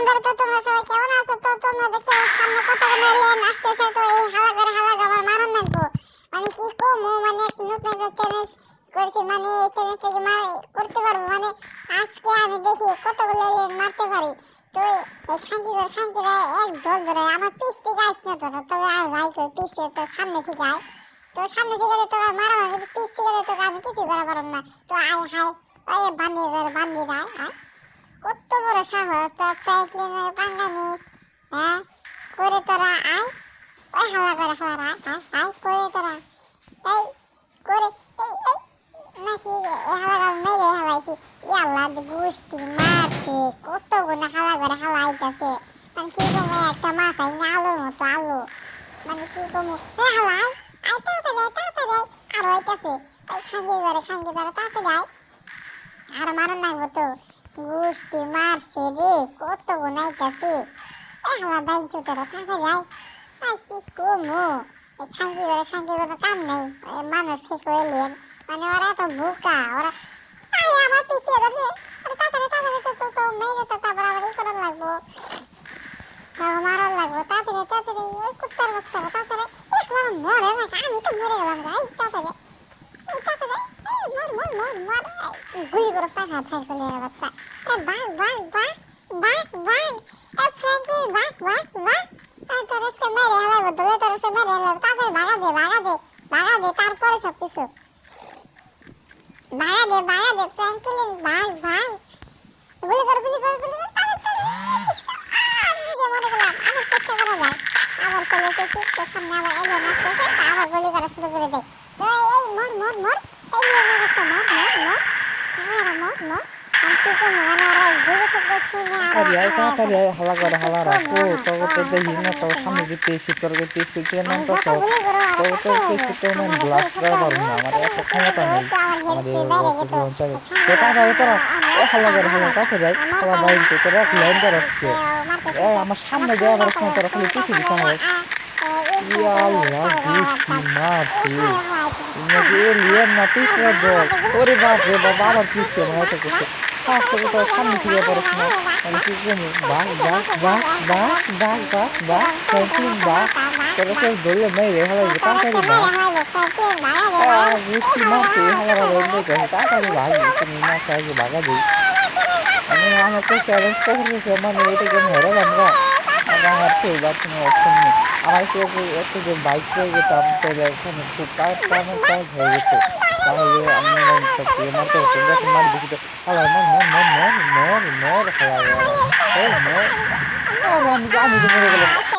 বন্ধুরা তো তোমরা সবাই কেমন আছো? তো তোমরা দেখতে সামনে কতগুলো লেন আসতেছে। তো এই হালা করে হালা আবার মারণ লাগবো। মানে কি কমু? মানে নতুন একটা চ্যালেঞ্জ করেছি। মানে এই চ্যালেঞ্জটাকে মার, করতে পারব? মানে আজকে আমি দেখি কতগুলো লেন মারতে পারি। তো এই করে খাঙ্কিরা এক দল ধরে আমার পিছ থেকে আইস না তোরা তবে আর যাই কই পিছে তো সামনে থেকে আয়। তো সামনে থেকে তো তোরা মারা কিন্তু পিছ থেকে তোকে আমি কিছু করা পারব না। তো আয় হাই ওই বান্ধিয়ে ধরে বান্ধিয়ে দেয় আয়। সাহস তোর ফ্র্যাঙ্কলিনের পাঙ্গা নিস হ্যাঁ? করে তোরা আয়। ওই হাওয়া করে হাওয়া আয় আয় আয়, করে তোরা। এই, করে, এই এই, নাকি হাওয়া করে মেরে হাওয়াইছি ই গুষ্টি মারছে কত গুণা হাওয়া করে হাওয়া কি কমু, একটা মাথায় না আলোর মতো আলো। কি কমু, এ হাওয়া, আয় আয়, তাড়াতাড়ি আয় তাড়াতাড়ি, আয়। আর মারণ লাগবো তো। গুষ্টি মারছে রে কত গুনাইতাছে চুতারা থাকা যায় আর কি কমু এই খাঙ্কি করে খাঙ্কি করে কাম নেই এই মানুষকে কইলেন মানে ওরা তো বোকা ওরা আরে আমার পিছিয়ে গেছে তাড়াতাড়ি তাড়াতাড়ি তো তো করে বাচ্চা বাঘ বাঘ বাঘ বাঘ এ ফ্র্যাঙ্কলিন বাঘ বাঘ বাঘ আর তোর আজকে মেরে হেলাবো তোরে তোর আজকে মেরে হেলাবো তাড়াতাড়ি ভাগা দে ভাগা দে ভাগা দে তারপরে সব কিছু ভাগা দে ভাগা দে ফ্র্যাঙ্কলিন ভাগ ভাগ গুলি করে, গুলি গুলি আমি যে মনে করলাম আমি চেষ্টা করে যাই। আবার চলে এসেছি তো সামনে আবার এলো আসতেছে আবার গুলি করা শুরু করে দেয়। তো এই মর মর মর, এই আমার বাচ্চা মর মর মর আরে মর মর আমি কি করব মানে ওরা এই গুলি শব্দ শুনে আরও তাড়াতাড়ি আয় তাড়াতাড়ি আয় হালা করে হালা রাখো তবে তো হ্যাঁ, দেখি না হ্যাঁ, তোর হ্যাঁ, সামনে যে পেয়েছি তোর পেয়েছি তুই নাম তো করব আরও তোর তো পেয়েছি তো আমার আমি গুলি ব্লাস্ট করা পারব না আমি আমার এত ক্ষমতা নেই তো আমার আমার রক্ত গেতো পৌঁছাবে তো তাড়াতাড়ি তোরা এ হালা করে হালা তাড়াতাড়ি আয় হালা বাইরে তো তোরা লাইন কর আজকে এ আমার সামনে দেওয়া পারছ না তোরা খালি পিছিয়ে দিছ আমার ইয়া আল্লাহ বৃষ্টি মারছে নাকি এ লিয়ে না তুই করে দল ওরে বাপ রে বাবা আবার পিছিয়ে মনে হতে করছে ফার্স্ট থেকে তোর সামনে থেকে পারছ না আমি কি করব বাঘ বাঘ বাঘ বাঘ বাঘ বাঘ বাঘ বাঘ তোরা বাঘ বৃষ্টি মারছে হালারা বন্ধ করে চাইলে ভাগা দিই আমি আমাকে চ্যালেঞ্জ করেছে মানে এটা গেম হেরে আমরা আমার আমার সে একটু বাইক করে যেতাম তাহলে ওখানে খুব তাড়াতাড়ি কাজ হয়ে যেত তাহলে আমি মারতে পারছি যখন মারি দেখি তো হালা মর মর মর মর মর মর আমি আমি তো মরে গেলাম